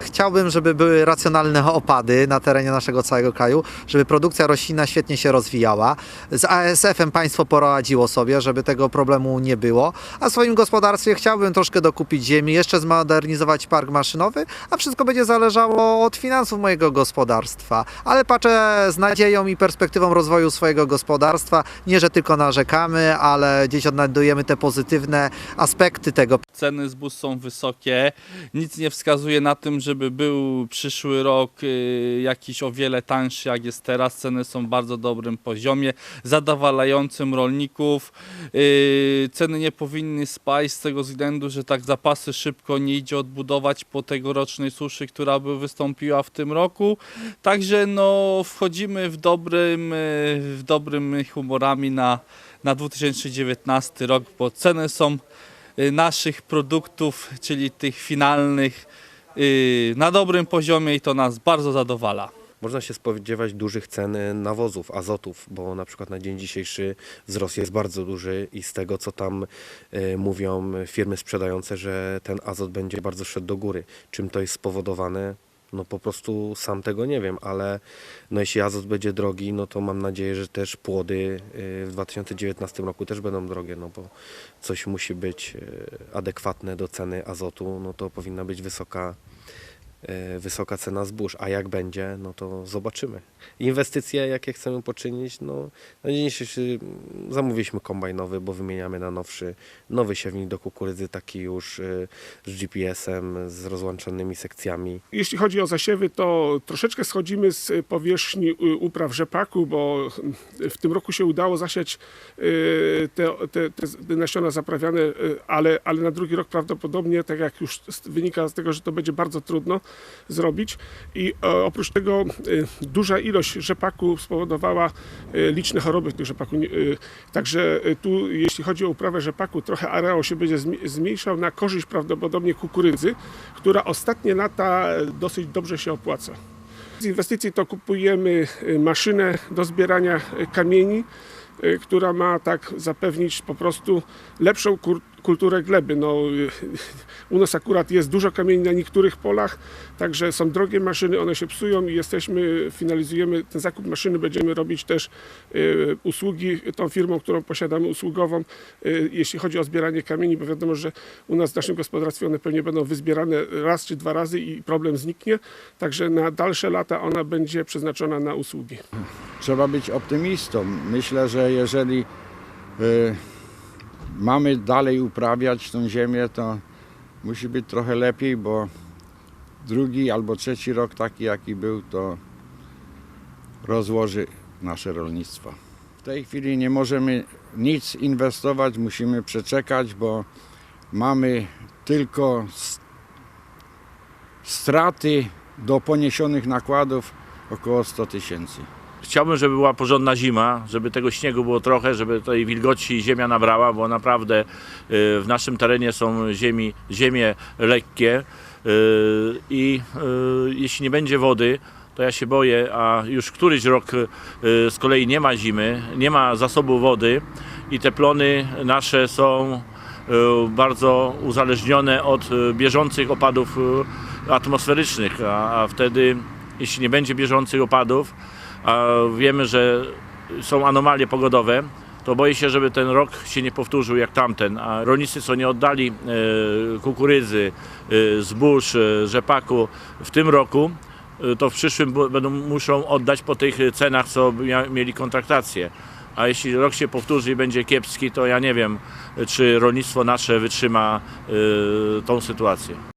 Chciałbym, żeby były racjonalne opady na terenie naszego całego kraju, żeby produkcja roślinna świetnie się rozwijała. Z ASF-em państwo poradziło sobie, żeby tego problemu nie było, a w swoim gospodarstwie chciałbym troszkę dokupić ziemi, jeszcze zmodernizować park maszynowy, a wszystko będzie zależało od finansów mojego gospodarstwa. Ale patrzę z nadzieją i perspektywą rozwoju swojego gospodarstwa, nie że tylko narzekamy, ale gdzieś odnajdujemy te pozytywne aspekty tego ceny zbóż są wysokie. Nic nie wskazuje na tym, żeby był przyszły rok y, jakiś o wiele tańszy jak jest teraz. Ceny są w bardzo dobrym poziomie, zadowalającym rolników. Y, Ceny nie powinny spaść z tego względu, że tak zapasy szybko nie idzie odbudować po tegorocznej suszy, która by wystąpiła w tym roku. Także no, wchodzimy w dobrym, y, w dobrym humorami na, na 2019 rok, bo ceny są naszych produktów, czyli tych finalnych, na dobrym poziomie i to nas bardzo zadowala. Można się spodziewać dużych cen nawozów, azotów, bo na przykład na dzień dzisiejszy wzrost jest bardzo duży i z tego co tam e, mówią firmy sprzedające, że ten azot będzie bardzo szedł do góry. Czym to jest spowodowane? No po prostu sam tego nie wiem, ale no jeśli azot będzie drogi, no to mam nadzieję, że też płody e, w 2019 roku też będą drogie, no bo coś musi być e, adekwatne do ceny azotu, no to powinna być wysoka wysoka cena zbóż, a jak będzie, no to zobaczymy. Inwestycje, jakie chcemy poczynić, no na dzień dzisiejszy mm, zamówiliśmy kombajnowy, bo wymieniamy na nowszy, nowy siewnik do kukurydzy, taki już e, z GPS-em, z rozłączonymi sekcjami. Jeśli chodzi o zasiewy, to troszeczkę schodzimy z powierzchni y, upraw rzepaku, bo w tym roku się udało zasiać y, te, te, te nasiona zaprawiane, y, ale, ale na drugi rok prawdopodobnie, tak jak już wynika z tego, że to będzie bardzo trudno zrobić. I e, oprócz tego y, duża ilość rzepaku spowodowała y, liczne choroby w tym rzepaku. Także tu, jeśli chodzi o uprawę rzepaku, trochę areał się będzie zmniejszał na korzyść prawdopodobnie kukurydzy, która ostatnie lata dosyć dobrze się opłaca. Z inwestycji to kupujemy maszynę do zbierania kamieni, która ma tak zapewnić po prostu lepszą kulturę gleby. No, u nas akurat jest dużo kamieni na niektórych polach, także są drogie maszyny, one się psują i jesteśmy, finalizujemy ten zakup maszyny, będziemy robić też y, usługi tą firmą, którą posiadamy usługową, y, jeśli chodzi o zbieranie kamieni, bo wiadomo, że u nas w naszym gospodarstwie one pewnie będą wyzbierane raz czy dwa razy i problem zniknie, także na dalsze lata ona będzie przeznaczona na usługi. trzeba być optymistą. Myślę, że jeżeli y, mamy dalej uprawiać tą ziemię, to musi być trochę lepiej, bo drugi albo trzeci rok taki, jaki był, to rozłoży nasze rolnictwo. W tej chwili nie możemy nic inwestować, musimy przeczekać, bo mamy tylko straty do poniesionych nakładów około 100 tysięcy. Chciałbym, żeby była porządna zima, żeby tego śniegu było trochę, żeby tej wilgoci ziemia nabrała, bo naprawdę y, w naszym terenie są ziemi, ziemie lekkie y, i y, jeśli nie będzie wody, to ja się boję, a już któryś rok z kolei nie ma zimy, nie ma zasobu wody i te plony nasze są bardzo uzależnione od bieżących opadów atmosferycznych, a, a wtedy jeśli nie będzie bieżących opadów, a wiemy, że są anomalie pogodowe, to boję się, żeby ten rok się nie powtórzył jak tamten. A rolnicy, co nie oddali e, kukurydzy, e, zbóż, e, rzepaku w tym roku, to w przyszłym będą muszą oddać po tych cenach, co mieli kontraktację. A jeśli rok się powtórzy i będzie kiepski, to ja nie wiem, czy rolnictwo nasze wytrzyma tą sytuację.